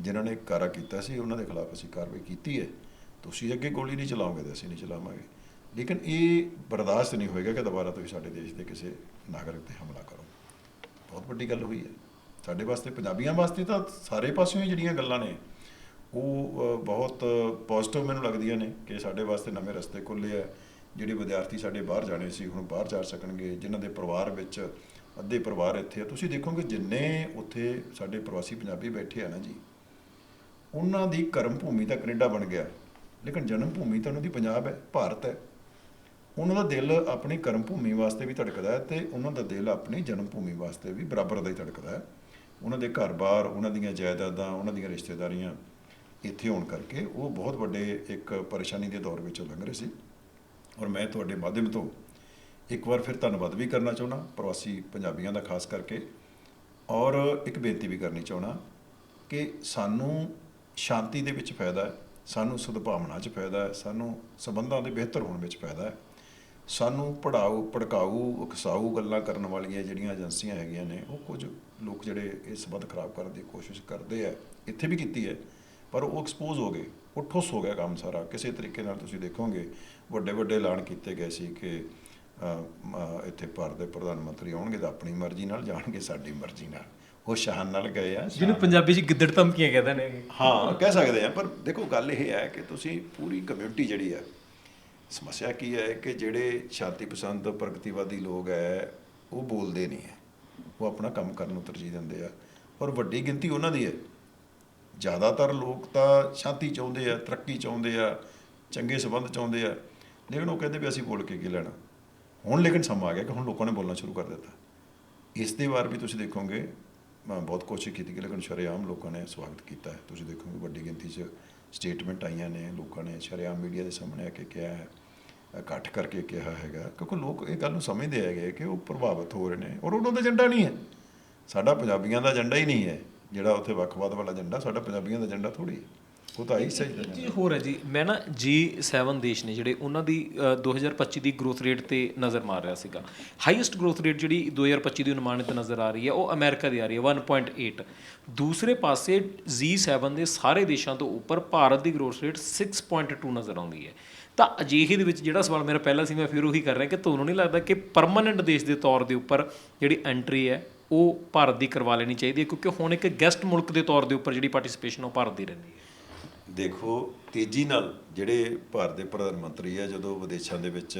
ਜਿਨ੍ਹਾਂ ਨੇ ਕਾਰਾ ਕੀਤਾ ਸੀ, ਉਹਨਾਂ ਦੇ ਖਿਲਾਫ ਅਸੀਂ ਕਾਰਵਾਈ ਕੀਤੀ ਹੈ। ਤੁਸੀਂ ਅੱਗੇ ਗੋਲੀ ਨਹੀਂ ਚਲਾਓਗੇ ਤੇ ਅਸੀਂ ਨਹੀਂ ਚਲਾਵਾਂਗੇ। ਲੇਕਿਨ ਇਹ ਬਰਦਾਸ਼ਤ ਨਹੀਂ ਹੋਏਗਾ ਕਿ ਦੁਬਾਰਾ ਤੁਸੀਂ ਸਾਡੇ ਦੇਸ਼ ਦੇ ਕਿਸੇ ਨਾਗਰਿਕ ਤੇ ਹਮਲਾ ਕਰੋ। ਬਹੁਤ ਵੱਡੀ ਗੱਲ ਹੋਈ ਹੈ। ਸਾਡੇ ਵਾਸਤੇ, ਪੰਜਾਬੀਆਂ ਵਾਸਤੇ ਤਾਂ ਸਾਰੇ ਪਾਸਿਓਂ ਹੀ ਜਿਹੜੀਆਂ ਗੱਲਾਂ ਨੇ ਉਹ ਬਹੁਤ ਪੋਜ਼ਿਟਿਵ ਮੈਨੂੰ ਲੱਗਦੀਆਂ ਨੇ ਕਿ ਸਾਡੇ ਵਾਸਤੇ ਨਵੇਂ ਰਸਤੇ ਖੁੱਲੇ ਆ। ਜਿਹੜੇ ਵਿਦਿਆਰਥੀ ਸਾਡੇ ਬਾਹਰ ਜਾਣੇ ਸੀ, ਹੁਣ ਬਾਹਰ ਜਾ ਸਕਣਗੇ। ਜਿਨ੍ਹਾਂ ਦੇ ਪਰਿਵਾਰ ਵਿੱਚ ਅੱਧੇ ਪਰਿਵਾਰ ਇੱਥੇ ਆ। ਤੁਸੀਂ ਦੇਖੋਗੇ, ਜਿੰਨੇ ਉੱਥੇ ਸਾਡੇ ਪ੍ਰਵਾਸੀ ਪੰਜਾਬੀ ਬੈਠੇ ਆ ਨਾ ਜੀ, ਉਹਨਾਂ ਦੀ ਕਰਮ ਭੂਮੀ ਤਾਂ ਕੈਨੇਡਾ ਬਣ ਗਿਆ। ਲੇਕਿਨ ਜਨਮ ਭੂਮੀ ਤਾਂ ਉਹਨਾਂ ਦੀ ਪੰਜਾਬ ਹੈ, ਭਾਰਤ ਹੈ। ਉਹਨਾਂ ਦਾ ਦਿਲ ਆਪਣੀ ਕਰਮ ਭੂਮੀ ਵਾਸਤੇ ਵੀ ਧੜਕਦਾ ਹੈ ਤੇ ਉਹਨਾਂ ਦਾ ਦਿਲ ਆਪਣੀ ਜਨਮ ਭੂਮੀ ਵਾਸਤੇ ਵੀ ਬਰਾਬਰ ਦਾ ਹੀ ਧੜਕਦਾ ਹੈ। ਉਹਨਾਂ ਦੇ ਘਰ-ਬਾਰ, ਉਹਨਾਂ ਦੀਆਂ ਜਾਇਦਾਦਾਂ, ਉਹਨਾਂ ਦੀਆਂ ਰਿਸ਼ਤੇਦਾਰੀਆਂ ਇੱਥੇ ਹੋਣ ਕਰਕੇ ਉਹ ਬਹੁਤ ਵੱਡੇ ਇੱਕ ਪਰੇਸ਼ਾਨੀ ਦੇ ਦੌਰ ਵਿੱਚੋਂ ਲੰਘ ਰਹੇ ਸੀ। ਔਰ ਮੈਂ ਤੁਹਾਡੇ ਮਾਧਿਅਮ ਤੋਂ ਇੱਕ ਵਾਰ ਫਿਰ ਧੰਨਵਾਦ ਵੀ ਕਰਨਾ ਚਾਹੁੰਦਾ, ਪ੍ਰਵਾਸੀ ਪੰਜਾਬੀਆਂ ਦਾ, ਖਾਸ ਕਰਕੇ। ਔਰ ਇੱਕ ਬੇਨਤੀ ਵੀ ਕਰਨੀ ਚਾਹੁੰਦਾ ਕਿ ਸਾਨੂੰ ਸ਼ਾਂਤੀ ਦੇ ਵਿੱਚ ਫਾਇਦਾ ਹੈ, ਸਾਨੂੰ ਸਦਭਾਵਨਾ 'ਚ ਫਾਇਦਾ ਹੈ, ਸਾਨੂੰ ਸਬੰਧਾਂ ਦੇ ਬਿਹਤਰ ਹੋਣ ਵਿੱਚ ਫਾਇਦਾ ਹੈ। ਸਾਨੂੰ ਪੜਾਉ ਭੜਕਾਊ, ਉਕਸਾਊ ਗੱਲਾਂ ਕਰਨ ਵਾਲੀਆਂ ਜਿਹੜੀਆਂ ਏਜੰਸੀਆਂ ਹੈਗੀਆਂ ਨੇ, ਉਹ ਕੁਝ ਲੋਕ ਜਿਹੜੇ ਇਹ ਸਬੰਧ ਖਰਾਬ ਕਰਨ ਦੀ ਕੋਸ਼ਿਸ਼ ਕਰਦੇ ਆ, ਇੱਥੇ ਵੀ ਕੀਤੀ ਹੈ। ਪਰ ਉਹ ਐਕਸਪੋਜ਼ ਹੋ ਗਏ ਉਹ ਠੁੱਸ ਹੋ ਗਿਆ ਕੰਮ ਸਾਰਾ। ਕਿਸੇ ਤਰੀਕੇ ਨਾਲ ਤੁਸੀਂ ਦੇਖੋਗੇ ਵੱਡੇ ਵੱਡੇ ਐਲਾਨ ਕੀਤੇ ਗਏ ਸੀ ਕਿ ਇੱਥੇ ਭਾਰਤ ਦੇ ਪ੍ਰਧਾਨ ਮੰਤਰੀ ਆਉਣਗੇ ਤਾਂ ਆਪਣੀ ਮਰਜ਼ੀ ਨਾਲ ਜਾਣਗੇ ਸਾਡੀ ਮਰਜ਼ੀ ਨਾਲ। ਉਹ ਸ਼ਾਨ ਨਾਲ ਗਏ ਆ ਜਿਹਨੂੰ ਪੰਜਾਬੀ 'ਚ ਗਿੱਦੜ ਧਮਕੀਆਂ ਕਹਿੰਦੇ ਨੇ ਹਾਂ ਕਹਿ ਸਕਦੇ ਆ ਪਰ ਦੇਖੋ ਗੱਲ ਇਹ ਹੈ ਕਿ ਤੁਸੀਂ ਪੂਰੀ ਕਮਿਊਨਿਟੀ ਜਿਹੜੀ ਹੈ ਸਮੱਸਿਆ ਕੀ ਹੈ ਕਿ ਜਿਹੜੇ ਸ਼ਾਂਤੀ ਪਸੰਦ ਪ੍ਰਗਤੀਵਾਦੀ ਲੋਕ ਹੈ ਉਹ ਬੋਲਦੇ ਨਹੀਂ ਹੈ। ਉਹ ਆਪਣਾ ਕੰਮ ਕਰਨ ਨੂੰ ਤਰਜੀਹ ਦਿੰਦੇ ਆ। ਔਰ ਵੱਡੀ ਗਿਣਤੀ ਉਹਨਾਂ ਦੀ ਹੈ। ਜ਼ਿਆਦਾਤਰ ਲੋਕ ਤਾਂ ਸ਼ਾਂਤੀ ਚਾਹੁੰਦੇ ਆ, ਤਰੱਕੀ ਚਾਹੁੰਦੇ ਆ, ਚੰਗੇ ਸਬੰਧ ਚਾਹੁੰਦੇ ਆ, ਲੇਕਿਨ ਉਹ ਕਹਿੰਦੇ ਵੀ ਅਸੀਂ ਬੋਲ ਕੇ ਕੀ ਲੈਣਾ। ਹੁਣ ਲੇਕਿਨ ਸਮਾਂ ਆ ਗਿਆ ਕਿ ਹੁਣ ਲੋਕਾਂ ਨੇ ਬੋਲਣਾ ਸ਼ੁਰੂ ਕਰ ਦਿੱਤਾ। ਇਸ ਦੇ ਵਾਰ ਵੀ ਤੁਸੀਂ ਦੇਖੋਗੇ, ਮੈਂ ਬਹੁਤ ਕੋਸ਼ਿਸ਼ ਕੀਤੀ ਕਿ ਲੇਕਿਨ ਸ਼ਰੇਆਮ ਲੋਕਾਂ ਨੇ ਸਵਾਗਤ ਕੀਤਾ ਹੈ। ਤੁਸੀਂ ਦੇਖੋਗੇ ਵੱਡੀ ਗਿਣਤੀ 'ਚ ਸਟੇਟਮੈਂਟ ਆਈਆਂ ਨੇ, ਲੋਕਾਂ ਨੇ ਸ਼ਰੇਆਮ ਮੀਡੀਆ ਦੇ ਸਾਹਮਣੇ ਆ ਕੇ ਕਿਹਾ ਹੈ, ਇਕੱਠ ਕਰਕੇ ਕਿਹਾ ਹੈਗਾ, ਕਿਉਂਕਿ ਲੋਕ ਇਹ ਗੱਲ ਨੂੰ ਸਮਝਦੇ ਹੈਗੇ ਕਿ ਉਹ ਪ੍ਰਭਾਵਿਤ ਹੋ ਰਹੇ ਨੇ ਔਰ ਉਹਨਾਂ ਦਾ ਏਜੰਡਾ ਨਹੀਂ ਹੈ। ਸਾਡਾ ਪੰਜਾਬੀਆਂ ਦਾ ਏਜੰਡਾ ਹੀ ਨਹੀਂ ਹੈ। ਜਿਹੜਾ ਉੱਥੇ ਵੱਖਵਾਦ ਵਾਲਾ ਏਜੰਡਾ ਸਾਡਾ ਪੰਜਾਬੀਆਂ ਦਾ ਏਜੰਡਾ ਥੋੜੀ ਹੈ। ਉਹ ਤਾਂ ਆਈ ਸਹੀ ਹੈ ਚੀਜ਼ ਹੋਰ ਹੈ ਜੀ ਮੈਂ ਨਾ G7 ਦੇਸ਼ ਨੇ ਜਿਹੜੇ ਉਹਨਾਂ ਦੀ ਅ, 2025 ਦੀ ਗਰੋਥ ਰੇਟ ਤੇ ਨਜ਼ਰ ਮਾਰ ਰਿਹਾ ਸੀਗਾ। ਹਾਈਐਸਟ ਗਰੋਥ ਰੇਟ ਜਿਹੜੀ 2025 ਦੀ ਅਨੁਮਾਨਿਤ ਨਜ਼ਰ ਆ ਰਹੀ ਹੈ ਉਹ ਅਮਰੀਕਾ ਦੀ ਆ ਰਹੀ ਹੈ 1.8 ਦੂਸਰੇ ਪਾਸੇ G7 ਦੇ ਸਾਰੇ ਦੇਸ਼ਾਂ ਤੋਂ ਉੱਪਰ ਭਾਰਤ ਦੀ ਗਰੋਥ ਰੇਟ 6.2 ਨਜ਼ਰ ਆਉਂਦੀ ਹੈ। ਤਾਂ ਅਜਿਹੇ ਦੇ ਵਿੱਚ ਜਿਹੜਾ ਸਵਾਲ ਮੇਰਾ ਪਹਿਲਾ ਸੀ ਮੈਂ ਫਿਰ ਉਹੀ ਕਰ ਰਿਹਾ ਕਿ ਤੁਹਾਨੂੰ ਨਹੀਂ ਲੱਗਦਾ ਕਿ ਪਰਮਨੈਂਟ ਦੇਸ਼ ਦੇ ਤੌਰ ਦੇ ਉੱਪਰ ਜਿਹੜੀ ਐਂਟਰੀ ਹੈ ਉਹ ਭਾਰਤ ਦੀ ਕਰਵਾ ਲੈਣੀ ਚਾਹੀਦੀ ਹੈ, ਕਿਉਂਕਿ ਹੁਣ ਇੱਕ ਗੈਸਟ ਮੁਲਕ ਦੇ ਤੌਰ ਦੇ ਉੱਪਰ ਜਿਹੜੀ ਪਾਰਟਿਸਿਪੇਸ਼ਨ ਉਹ ਭਾਰਤ ਦੀ ਰਹਿੰਦੀ ਹੈ। ਦੇਖੋ, ਤੇਜ਼ੀ ਨਾਲ ਜਿਹੜੇ ਭਾਰਤ ਦੇ ਪ੍ਰਧਾਨ ਮੰਤਰੀ ਆ, ਜਦੋਂ ਵਿਦੇਸ਼ਾਂ ਦੇ ਵਿੱਚ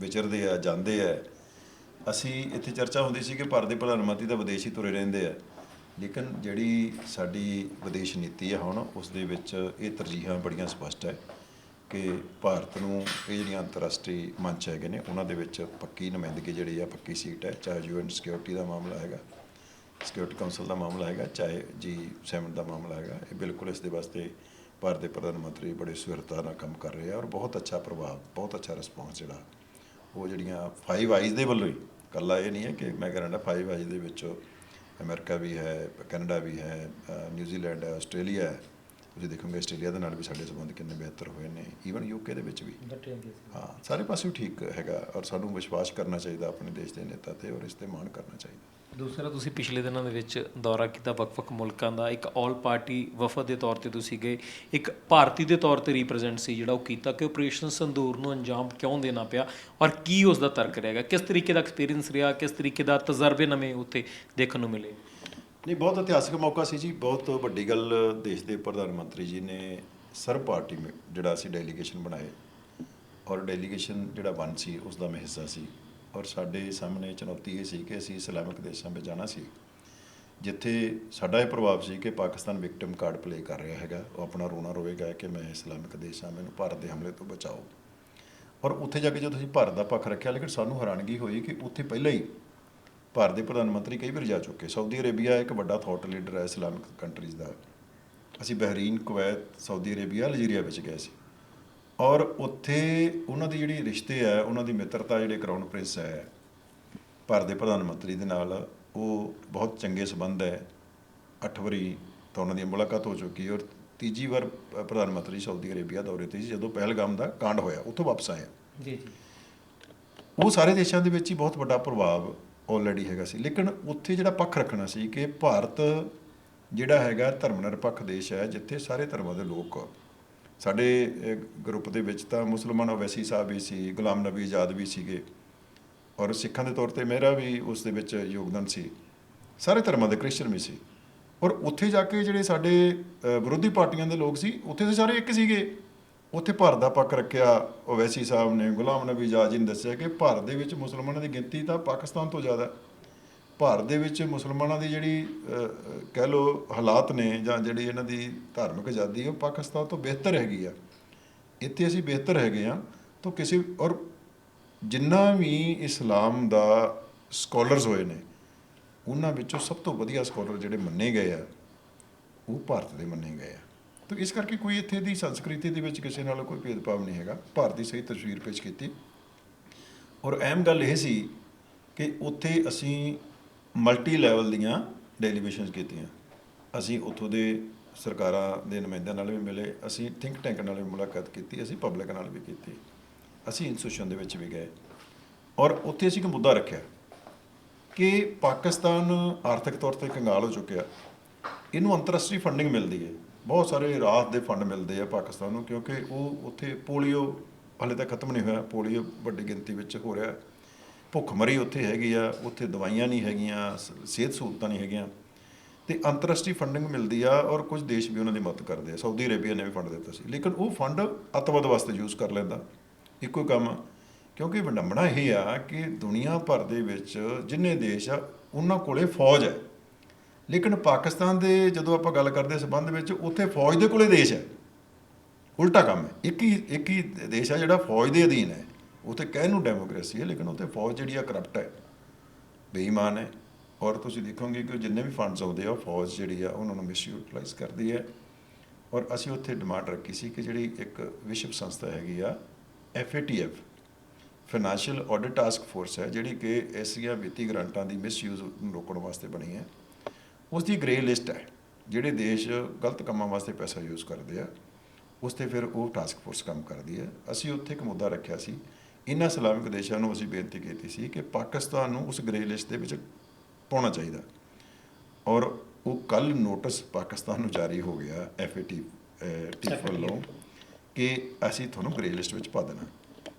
ਵਿਚਰਦੇ ਆ, ਜਾਂਦੇ ਆ, ਅਸੀਂ ਇੱਥੇ ਚਰਚਾ ਹੁੰਦੀ ਸੀ ਕਿ ਭਾਰਤ ਦੇ ਪ੍ਰਧਾਨ ਮੰਤਰੀ ਤਾਂ ਵਿਦੇਸ਼ੀ ਤੁਰੇ ਰਹਿੰਦੇ ਆ। ਲੇਕਿਨ ਜਿਹੜੀ ਸਾਡੀ ਵਿਦੇਸ਼ ਨੀਤੀ ਹੈ ਹੁਣ, ਉਸ ਦੇ ਵਿੱਚ ਇਹ ਤਰਜੀਹਾਂ ਬੜੀਆਂ ਸਪਸ਼ਟ ਹੈ। ਕਿ ਭਾਰਤ ਨੂੰ ਇਹ ਜਿਹੜੀਆਂ ਅੰਤਰਰਾਸ਼ਟਰੀ ਮੰਚ ਹੈਗੇ ਨੇ, ਉਹਨਾਂ ਦੇ ਵਿੱਚ ਪੱਕੀ ਨੁਮਾਇੰਦਗੀ ਜਿਹੜੀ ਆ, ਪੱਕੀ ਸੀਟ ਹੈ, ਚਾਹੇ ਯੂਐਨ ਸਿਕਿਉਰਿਟੀ ਦਾ ਮਾਮਲਾ ਹੈਗਾ ਸਿਕਿਉਰਿਟੀ ਕਾਉਂਸਲ ਦਾ ਮਾਮਲਾ ਹੈਗਾ, ਚਾਹੇ ਜੀ 7 ਦਾ ਮਾਮਲਾ ਹੈਗਾ, ਇਹ ਬਿਲਕੁਲ ਇਸ ਦੇ ਵਾਸਤੇ ਭਾਰਤ ਦੇ ਪ੍ਰਧਾਨ ਮੰਤਰੀ ਬੜੇ ਸੁਹਿਰਤਾ ਨਾਲ ਕੰਮ ਕਰ ਰਹੇ ਆ ਔਰ ਬਹੁਤ ਅੱਛਾ ਪ੍ਰਭਾਵ, ਬਹੁਤ ਅੱਛਾ ਰਿਸਪੌਂਸ ਜਿਹੜਾ, ਉਹ ਜਿਹੜੀਆਂ ਫਾਈਵ ਆਈਜ਼ ਦੇ ਵੱਲੋਂ ਹੀ, ਕੱਲਾ ਇਹ ਨਹੀਂ ਹੈ ਕਿ ਮੈਂ ਕਹਿੰਦਾ ਫਾਈਵ ਆਈਜ਼ ਦੇ ਵਿੱਚ ਅਮਰੀਕਾ ਵੀ ਹੈ ਕੈਨੇਡਾ ਵੀ ਹੈ ਨਿਊਜ਼ੀਲੈਂਡ ਹੈ ਆਸਟ੍ਰੇਲੀਆ ਹੈ ਤੁਸੀਂ ਦੇਖੋਗੇ ਆਸਟ੍ਰੇਲੀਆ ਦੇ ਨਾਲ ਵੀ ਸਾਡੇ ਸੰਬੰਧ ਕਿੰਨੇ ਬਿਹਤਰ ਹੋਏ ਨੇ ਈਵਨ ਯੂਕੇ ਦੇ ਵਿੱਚ ਵੀ। ਹਾਂ ਸਾਰੇ ਪਾਸੇ ਠੀਕ ਹੈਗਾ ਔਰ ਸਾਨੂੰ ਵਿਸ਼ਵਾਸ ਕਰਨਾ ਚਾਹੀਦਾ ਆਪਣੇ ਦੇਸ਼ ਦੇ ਨੇਤਾ ਤੇ ਔਰ ਇਸ ਤੇ ਮਾਣ ਕਰਨਾ ਚਾਹੀਦਾ। ਦੂਸਰਾ ਤੁਸੀਂ ਪਿਛਲੇ ਦਿਨਾਂ ਦੇ ਵਿੱਚ ਦੌਰਾ ਕੀਤਾ ਵੱਖ-ਵੱਖ ਮੁਲਕਾਂ ਦਾ ਇੱਕ ਆਲ ਪਾਰਟੀ ਵਫਦ ਦੇ ਤੌਰ ਤੇ ਤੁਸੀਂ ਗਏ ਇੱਕ ਭਾਰਤੀ ਦੇ ਤੌਰ ਤੇ ਰਿਪਰੈਜ਼ੈਂਟ ਸੀ ਜਿਹੜਾ ਉਹ ਕੀਤਾ ਕਿ ਆਪਰੇਸ਼ਨ ਸੰਦੂਰ ਨੂੰ ਅੰਜਾਮ ਕਿਉਂ ਦੇਣਾ ਪਿਆ ਔਰ ਕੀ ਉਸ ਦਾ ਤਰਕ ਰਹੇਗਾ ਕਿਸ ਤਰੀਕੇ ਦਾ ਐਕਸਪੀਰੀਅੰਸ ਰਿਹਾ ਕਿਸ ਤਰੀਕੇ ਦਾ ਤਜਰਬੇ ਨਵੇਂ ਉੱਥੇ ਦੇਖਣ ਨੂੰ ਮਿਲੇ? ਨਹੀਂ, ਬਹੁਤ ਇਤਿਹਾਸਕ ਮੌਕਾ ਸੀ ਜੀ। ਬਹੁਤ ਵੱਡੀ ਗੱਲ ਦੇਸ਼ ਦੇ ਪ੍ਰਧਾਨ ਮੰਤਰੀ ਜੀ ਨੇ ਸਰਬ ਪਾਰਟੀ ਮੇ ਜਿਹੜਾ ਅਸੀਂ ਡੈਲੀਗੇਸ਼ਨ ਬਣਾਏ ਔਰ ਡੈਲੀਗੇਸ਼ਨ ਜਿਹੜਾ ਬਣ ਸੀ, ਉਸ ਦਾ ਮੈਂ ਹਿੱਸਾ ਸੀ। ਔਰ ਸਾਡੇ ਸਾਹਮਣੇ ਚੁਣੌਤੀ ਇਹ ਸੀ ਕਿ ਅਸੀਂ ਇਸਲਾਮਿਕ ਦੇਸ਼ਾਂ ਵਿੱਚ ਜਾਣਾ ਸੀ, ਜਿੱਥੇ ਸਾਡਾ ਇਹ ਪ੍ਰਭਾਵ ਸੀ ਕਿ ਪਾਕਿਸਤਾਨ ਵਿਕਟਮ ਕਾਰਡ ਪਲੇ ਕਰ ਰਿਹਾ ਹੈਗਾ। ਉਹ ਆਪਣਾ ਰੋਣਾ ਰੋਵੇਗਾ ਕਿ ਮੈਂ ਇਸਲਾਮਿਕ ਦੇਸ਼ ਹਾਂ ਮੈਨੂੰ ਭਾਰਤ ਦੇ ਹਮਲੇ ਤੋਂ ਬਚਾਓ। ਔਰ ਉੱਥੇ ਜਾ ਕੇ ਜਦੋਂ ਅਸੀਂ ਭਾਰਤ ਦਾ ਪੱਖ ਰੱਖਿਆ, ਲੇਕਿਨ ਸਾਨੂੰ ਹੈਰਾਨਗੀ ਹੋਈ ਕਿ ਉੱਥੇ ਪਹਿਲਾਂ ਹੀ ਭਾਰਤ ਦੇ ਪ੍ਰਧਾਨ ਮੰਤਰੀ ਕਈ ਵਾਰ ਜਾ ਚੁੱਕੇ। ਸਾਊਦੀ ਅਰੇਬੀਆ ਇੱਕ ਵੱਡਾ ਥਾਟ ਲੀਡਰ ਹੈ ਇਸਲਾਮਿਕ ਕੰਟਰੀਜ਼ ਦਾ। ਅਸੀਂ Bahrain Kuwait Saudi Arabia Algeria ਵਿੱਚ ਗਏ ਸੀ। ਔਰ ਉੱਥੇ ਉਹਨਾਂ ਦੀ ਜਿਹੜੀ ਰਿਸ਼ਤੇ ਹੈ ਉਹਨਾਂ ਦੀ ਮਿੱਤਰਤਾ ਜਿਹੜੇ ਕਰਾਊਨ ਪ੍ਰਿੰਸ ਹੈ ਭਾਰਤ ਦੇ ਪ੍ਰਧਾਨ ਮੰਤਰੀ ਦੇ ਨਾਲ ਉਹ ਬਹੁਤ ਚੰਗੇ ਸੰਬੰਧ ਹੈ। ਅੱਠ ਵਾਰੀ ਤਾਂ ਉਹਨਾਂ ਦੀ ਮੁਲਾਕਾਤ ਹੋ ਚੁੱਕੀ ਔਰ ਤੀਜੀ ਵਾਰ ਪ੍ਰਧਾਨ ਮੰਤਰੀ ਸਾਊਦੀ ਅਰੇਬੀਆ ਦੌਰੇ ਤੇ ਸੀ ਜਦੋਂ ਪਹਿਲਗਾਮ ਦਾ ਕਾਂਡ ਹੋਇਆ ਉੱਥੋਂ ਵਾਪਸ ਆਏ। ਜੀ ਜੀ। ਉਹ ਸਾਰੇ ਦੇਸ਼ਾਂ ਦੇ ਵਿੱਚ ਹੀ ਬਹੁਤ ਵੱਡਾ ਪ੍ਰਭਾਵ ਆਲਰੇਡੀ ਹੈਗਾ ਸੀ। ਲੇਕਿਨ ਉੱਥੇ ਜਿਹੜਾ ਪੱਖ ਰੱਖਣਾ ਸੀ ਕਿ ਭਾਰਤ ਜਿਹੜਾ ਹੈਗਾ ਧਰਮ ਨਿਰਪੱਖ ਦੇਸ਼ ਹੈ, ਜਿੱਥੇ ਸਾਰੇ ਧਰਮਾਂ ਦੇ ਲੋਕ ਸਾਡੇ ਗਰੁੱਪ ਦੇ ਵਿੱਚ ਤਾਂ ਮੁਸਲਮਾਨ ਅਵੈਸੀ ਸਾਹਿਬ ਵੀ ਸੀ, ਗੁਲਾਮ ਨਬੀ ਆਜ਼ਾਦ ਵੀ ਸੀਗੇ। ਔਰ ਸਿੱਖਾਂ ਦੇ ਤੌਰ ਤੇ ਮੇਰਾ ਵੀ ਉਸ ਦੇ ਵਿੱਚ ਯੋਗਦਾਨ ਸੀ। ਸਾਰੇ ਧਰਮਾਂ ਦੇ ਕ੍ਰਿਸਚਨ ਵੀ ਸੀ। ਔਰ ਉੱਥੇ ਜਾ ਕੇ ਜਿਹੜੇ ਸਾਡੇ ਵਿਰੋਧੀ ਪਾਰਟੀਆਂ ਦੇ ਲੋਕ ਸੀ, ਉੱਥੇ ਤੇ ਸਾਰੇ ਇੱਕ ਸੀਗੇ। ਉੱਥੇ ਭਾਰਤ ਦਾ ਪੱਖ ਰੱਖਿਆ ਓਵੈਸੀ ਸਾਹਿਬ ਨੇ, ਗੁਲਾਮ ਨਬੀ ਆਜ਼ਾਦ ਜੀ ਨੇ ਦੱਸਿਆ ਕਿ ਭਾਰਤ ਦੇ ਵਿੱਚ ਮੁਸਲਮਾਨਾਂ ਦੀ ਗਿਣਤੀ ਤਾਂ ਪਾਕਿਸਤਾਨ ਤੋਂ ਜ਼ਿਆਦਾ ਹੈ। ਭਾਰਤ ਦੇ ਵਿੱਚ ਮੁਸਲਮਾਨਾਂ ਦੀ ਜਿਹੜੀ ਕਹਿ ਲੋ ਹਾਲਾਤ ਨੇ ਜਾਂ ਜਿਹੜੀ ਇਹਨਾਂ ਦੀ ਧਾਰਮਿਕ ਆਜ਼ਾਦੀ ਉਹ ਪਾਕਿਸਤਾਨ ਤੋਂ ਬਿਹਤਰ ਹੈਗੀ ਆ ਇੱਥੇ ਅਸੀਂ ਬਿਹਤਰ ਹੈਗੇ ਆ ਤਾਂ ਕਿਸੇ, ਔਰ ਜਿੰਨਾ ਵੀ ਇਸਲਾਮ ਦਾ ਸਕਾਲਰਸ ਹੋਏ ਨੇ, ਉਹਨਾਂ ਵਿੱਚੋਂ ਸਭ ਤੋਂ ਵਧੀਆ ਸਕਾਲਰ ਜਿਹੜੇ ਮੰਨੇ ਗਏ ਆ, ਉਹ ਭਾਰਤ ਦੇ ਮੰਨੇ ਗਏ ਆ ਤਾਂ ਇਸ ਕਰਕੇ ਕੋਈ ਇੱਥੇ ਦੀ ਸੰਸਕ੍ਰਿਤੀ ਦੇ ਵਿੱਚ ਕਿਸੇ ਨਾਲ ਕੋਈ ਭੇਦਭਾਵ ਨਹੀਂ ਹੈਗਾ। ਭਾਰਤ ਦੀ ਸਹੀ ਤਸਵੀਰ ਪੇਸ਼ ਕੀਤੀ। ਔਰ ਅਹਿਮ ਗੱਲ ਇਹ ਸੀ ਕਿ ਉੱਥੇ ਅਸੀਂ ਮਲਟੀ ਲੈਵਲ ਦੀਆਂ ਡੈਲੀਗੇਸ਼ਨਸ ਕੀਤੀਆਂ। ਅਸੀਂ ਉੱਥੋਂ ਦੇ ਸਰਕਾਰਾਂ ਦੇ ਨੁਮਾਇੰਦਿਆਂ ਨਾਲ ਵੀ ਮਿਲੇ, ਅਸੀਂ ਥਿੰਕ ਟੈਂਕ ਨਾਲ ਵੀ ਮੁਲਾਕਾਤ ਕੀਤੀ, ਅਸੀਂ ਪਬਲਿਕ ਨਾਲ ਵੀ ਕੀਤੀ। ਅਸੀਂ ਇੰਸਟੀਟਿਊਸ਼ਨ ਦੇ ਵਿੱਚ ਵੀ ਗਏ। ਔਰ ਉੱਥੇ ਅਸੀਂ ਇੱਕ ਮੁੱਦਾ ਰੱਖਿਆ ਕਿ ਪਾਕਿਸਤਾਨ ਆਰਥਿਕ ਤੌਰ ਤੇ ਕੰਗਾਲ ਹੋ ਚੁੱਕਿਆ। ਇਹਨੂੰ ਅੰਤਰਰਾਸ਼ਟਰੀ ਫੰਡਿੰਗ ਮਿਲਦੀ ਹੈ। ਬਹੁਤ ਸਾਰੇ ਰਾਹਤ ਦੇ ਫੰਡ ਮਿਲਦੇ ਆ ਪਾਕਿਸਤਾਨ ਨੂੰ, ਕਿਉਂਕਿ ਉਹ ਉੱਥੇ ਪੋਲੀਓ ਹਾਲੇ ਤੱਕ ਖਤਮ ਨਹੀਂ ਹੋਇਆ, ਪੋਲੀਓ ਵੱਡੀ ਗਿਣਤੀ ਵਿੱਚ ਹੋ ਰਿਹਾ। ਭੁੱਖਮਰੀ ਉੱਥੇ ਹੈਗੀ ਆ, ਉੱਥੇ ਦਵਾਈਆਂ ਨਹੀਂ ਹੈਗੀਆਂ ਸਿਹਤ ਸਹੂਲਤਾਂ ਨਹੀਂ ਹੈਗੀਆਂ। ਤੇ ਅੰਤਰਰਾਸ਼ਟਰੀ ਫੰਡਿੰਗ ਮਿਲਦੀ ਆ ਔਰ ਕੁਝ ਦੇਸ਼ ਵੀ ਉਹਨਾਂ ਦੀ ਮਦਦ ਕਰਦੇ ਆ। ਸਾਊਦੀ ਅਰੇਬੀਆ ਨੇ ਵੀ ਫੰਡ ਦਿੱਤਾ ਸੀ। ਲੇਕਿਨ ਉਹ ਫੰਡ ਅੱਤਵਾਦ ਵਾਸਤੇ ਯੂਜ਼ ਕਰ ਲੈਂਦਾ। ਇੱਕੋ ਹੀ ਕੰਮ ਆ। ਕਿਉਂਕਿ ਵਿਡੰਬਣਾ ਇਹ ਆ ਕਿ ਦੁਨੀਆ ਭਰ ਦੇ ਵਿੱਚ ਜਿੰਨੇ ਦੇਸ਼ ਆ, ਉਹਨਾਂ ਕੋਲੇ ਫੌਜ ਹੈ। ਲੇਕਿਨ ਪਾਕਿਸਤਾਨ ਦੇ ਜਦੋਂ ਆਪਾਂ ਗੱਲ ਕਰਦੇ ਸਬੰਧ ਵਿੱਚ, ਉੱਥੇ ਫੌਜ ਦੇ ਕੋਲੇ ਦੇਸ਼ ਹੈ। ਉਲਟਾ ਕੰਮ ਹੈ। ਇੱਕ ਹੀ ਇੱਕ ਹੀ ਦੇਸ਼ ਹੈ ਜਿਹੜਾ ਫੌਜ ਦੇ ਅਧੀਨ ਹੈ। ਉੱਥੇ ਕਹਿਣ ਨੂੰ ਡੈਮੋਕ੍ਰੇਸੀ ਹੈ, ਲੇਕਿਨ ਉੱਥੇ ਫੌਜ ਜਿਹੜੀ ਆ ਕਰਪਟ ਹੈ। ਬੇਈਮਾਨ ਹੈ। ਔਰ ਤੁਸੀਂ ਦੇਖੋਗੇ ਕਿ ਜਿੰਨੇ ਵੀ ਫੰਡਸ ਆਉਂਦੇ ਆ, ਉਹ ਫੌਜ ਜਿਹੜੀ ਆ, ਉਹਨਾਂ ਨੂੰ ਮਿਸਯੂਟਿਲਾਈਜ਼ ਕਰਦੀ ਹੈ। ਔਰ ਅਸੀਂ ਉੱਥੇ ਡਿਮਾਂਡ ਰੱਖੀ ਸੀ ਕਿ ਜਿਹੜੀ ਇੱਕ ਵਿਸ਼ਵ ਸੰਸਥਾ ਹੈਗੀ ਆ FATF financial audit task force ਹੈ, ਜਿਹੜੀ ਕਿ ਐਸੀਆਂ ਵਿੱਤੀ ਗ੍ਰਾਂਟਾਂ ਦੀ ਮਿਸਯੂਜ਼ ਨੂੰ ਰੋਕਣ ਵਾਸਤੇ ਬਣੀ ਹੈ। ਉਸ ਦੀ ਗ੍ਰੇ ਲਿਸਟ ਹੈ ਜਿਹੜੇ ਦੇਸ਼ ਗਲਤ ਕੰਮਾਂ ਵਾਸਤੇ ਪੈਸਾ ਯੂਜ਼ ਕਰਦੇ ਆ ਉਸ ਤੇ ਫਿਰ ਉਹ ਟਾਸਕ ਫੋਰਸ ਕੰਮ ਕਰਦੀ ਹੈ। ਅਸੀਂ ਉੱਥੇ ਇੱਕ ਮੁੱਦਾ ਰੱਖਿਆ ਸੀ ਇਹਨਾਂ ਇਸਲਾਮਿਕ ਦੇਸ਼ਾਂ ਨੂੰ ਅਸੀਂ ਬੇਨਤੀ ਕੀਤੀ ਸੀ ਕਿ ਪਾਕਿਸਤਾਨ ਨੂੰ ਉਸ ਗ੍ਰੇ ਲਿਸਟ ਦੇ ਵਿੱਚ ਪਾਉਣਾ ਚਾਹੀਦਾ। ਔਰ ਉਹ ਕੱਲ ਨੋਟਿਸ ਪਾਕਿਸਤਾਨ ਨੂੰ ਜਾਰੀ ਹੋ ਗਿਆ ਐਫਏਟੀ ਟੀਫ ਵੱਲੋਂ ਕਿ ਅਸੀਂ ਤੁਹਾਨੂੰ ਗ੍ਰੇ ਲਿਸਟ ਵਿੱਚ ਪਾ ਦੇਣਾ।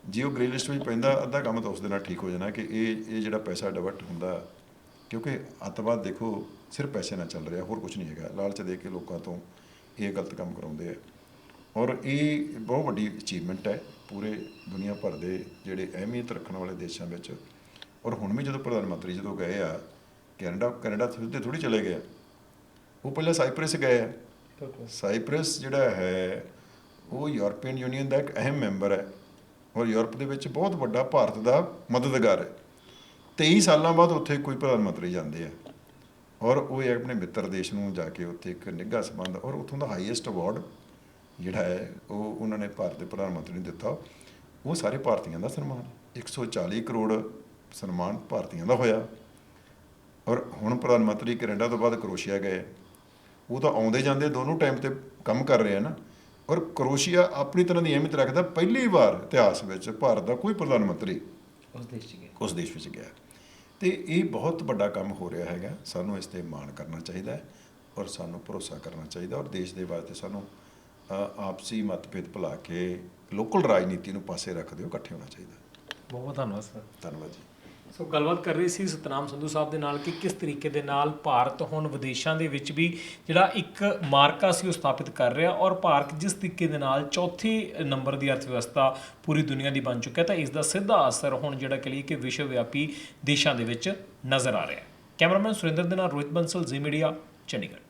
ਜੇ ਉਹ ਗ੍ਰੇ ਲਿਸਟ ਵਿੱਚ ਪੈਂਦਾ ਅੱਧਾ ਕੰਮ ਤਾਂ ਉਸ ਦੇ ਨਾਲ ਠੀਕ ਹੋ ਜਾਣਾ ਕਿ ਇਹ ਇਹ ਜਿਹੜਾ ਪੈਸਾ ਡਿਵਰਟ ਹੁੰਦਾ ਕਿਉਂਕਿ ਅੱਤਵਾਦ ਦੇਖੋ, ਸਿਰਫ ਪੈਸੇ ਨਾਲ ਚੱਲ ਰਿਹਾ, ਹੋਰ ਕੁਝ ਨਹੀਂ ਹੈਗਾ। ਲਾਲਚ ਦੇ ਕੇ ਲੋਕਾਂ ਤੋਂ ਇਹ ਗਲਤ ਕੰਮ ਕਰਾਉਂਦੇ ਆ। ਔਰ ਇਹ ਬਹੁਤ ਵੱਡੀ ਅਚੀਵਮੈਂਟ ਹੈ ਪੂਰੇ ਦੁਨੀਆ ਭਰ ਦੇ ਜਿਹੜੇ ਅਹਿਮੀਅਤ ਰੱਖਣ ਵਾਲੇ ਦੇਸ਼ਾਂ ਵਿੱਚ। ਔਰ ਹੁਣ ਵੀ ਜਦੋਂ ਪ੍ਰਧਾਨ ਮੰਤਰੀ ਜਦੋਂ ਗਏ ਆ, ਕੈਨੇਡਾ ਕੈਨੇਡਾ ਸਿੱਧੇ ਥੋੜੀ ਚਲੇ ਗਏ ਉਹ ਪਹਿਲਾਂ ਸਾਈਪ੍ਰਸ ਗਏ ਆ। ਸਾਈਪ੍ਰਸ ਜਿਹੜਾ ਹੈ, ਉਹ ਯੂਰਪੀਅਨ ਯੂਨੀਅਨ ਦਾ ਇੱਕ ਅਹਿਮ ਮੈਂਬਰ ਹੈ। ਔਰ ਯੂਰਪ ਦੇ ਵਿੱਚ ਬਹੁਤ ਵੱਡਾ ਭਾਰਤ ਦਾ ਮਦਦਗਾਰ ਹੈ। 23 ਸਾਲਾਂ ਬਾਅਦ ਉੱਥੇ ਕੋਈ ਪ੍ਰਧਾਨ ਮੰਤਰੀ ਜਾਂਦੇ ਆ। ਔਰ ਉਹ ਇਹ ਆਪਣੇ ਮਿੱਤਰ ਦੇਸ਼ ਨੂੰ ਜਾ ਕੇ ਉੱਥੇ ਇੱਕ ਨਿੱਘਾ ਸੰਬੰਧ ਔਰ ਉੱਥੋਂ ਦਾ ਹਾਈਐਸਟ ਅਵਾਰਡ ਜਿਹੜਾ ਹੈ ਉਹ ਉਹਨਾਂ ਨੇ ਭਾਰਤ ਦੇ ਪ੍ਰਧਾਨ ਮੰਤਰੀ ਨੂੰ ਦਿੱਤਾ। ਉਹ ਸਾਰੇ ਭਾਰਤੀਆਂ ਦਾ ਸਨਮਾਨ 140 ਕਰੋੜ ਸਨਮਾਨ ਭਾਰਤੀਆਂ ਦਾ ਹੋਇਆ। ਔਰ ਹੁਣ ਪ੍ਰਧਾਨ ਮੰਤਰੀ ਕੈਨੇਡਾ ਤੋਂ ਬਾਅਦ ਕਰੋਸ਼ੀਆ ਗਏ। ਉਹ ਤਾਂ ਆਉਂਦੇ ਜਾਂਦੇ ਦੋਨੋਂ ਟਾਈਮ ਤੇ ਕੰਮ ਕਰ ਰਹੇ ਆ ਨਾ। ਔਰ ਕਰੋਸ਼ੀਆ ਆਪਣੀ ਤਰ੍ਹਾਂ ਦੀ ਅਹਿਮੀਅਤ ਰੱਖਦਾ ਪਹਿਲੀ ਵਾਰ ਇਤਿਹਾਸ ਵਿੱਚ ਭਾਰਤ ਦਾ ਕੋਈ ਪ੍ਰਧਾਨ ਮੰਤਰੀ ਉਸ ਦੇਸ਼ 'ਚ ਗਏ ਉਸ ਦੇਸ਼ ਵਿੱਚ ਗਿਆ। ਤੇ ਇਹ ਬਹੁਤ ਵੱਡਾ ਕੰਮ ਹੋ ਰਿਹਾ ਹੈਗਾ। ਸਾਨੂੰ ਇਸ ਤੇ ਮਾਣ ਕਰਨਾ ਚਾਹੀਦਾ ਹੈ ਔਰ ਸਾਨੂੰ ਭਰੋਸਾ ਕਰਨਾ ਚਾਹੀਦਾ ਔਰ ਦੇਸ਼ ਦੇ ਵਾਸਤੇ ਸਾਨੂੰ ਆਪਸੀ ਮਤਭੇਦ ਭੁਲਾ ਕੇ ਲੋਕਲ ਰਾਜਨੀਤੀ ਨੂੰ ਪਾਸੇ ਰੱਖਦੇ ਹੋ ਇਕੱਠੇ ਹੋਣਾ ਚਾਹੀਦਾ। ਬਹੁਤ ਬਹੁਤ ਧੰਨਵਾਦ ਸਰ। ਧੰਨਵਾਦ ਜੀ। ਸੋ ਗੱਲਬਾਤ ਕਰ ਰਹੀ ਸੀ ਸਤਨਾਮ ਸੰਧੂ ਸਾਹਿਬ ਦੇ ਨਾਲ ਕਿ ਕਿਸ ਤਰੀਕੇ ਦੇ ਨਾਲ ਭਾਰਤ ਹੁਣ ਵਿਦੇਸ਼ਾਂ ਦੇ ਵਿੱਚ ਵੀ ਜਿਹੜਾ ਇੱਕ ਮਾਰਕਾ ਸੀ ਉਹ ਸਥਾਪਿਤ ਕਰ ਰਿਹਾ ਔਰ ਭਾਰਤ ਜਿਸ ਤਰੀਕੇ ਦੇ ਨਾਲ ਚੌਥੀ ਨੰਬਰ ਦੀ ਅਰਥ ਵਿਵਸਥਾ ਪੂਰੀ ਦੁਨੀਆ ਦੀ ਬਣ ਚੁੱਕਿਆ ਤਾਂ ਇਸ ਦਾ ਸਿੱਧਾ ਅਸਰ ਹੁਣ ਜਿਹੜਾ ਕਿ ਲਈ ਕਿ ਵਿਸ਼ਵ ਵਿਆਪੀ ਦੇਸ਼ਾਂ ਦੇ ਵਿੱਚ ਨਜ਼ਰ ਆ ਰਿਹਾ ਹੈ। ਕੈਮਰਾਮੈਨ ਸੁਰਿੰਦਰ ਦੇ ਨਾਲ ਰੋਹਿਤ ਬੰਸਲ, ਜ਼ੀ ਮੀਡੀਆ, ਚੰਡੀਗੜ੍ਹ।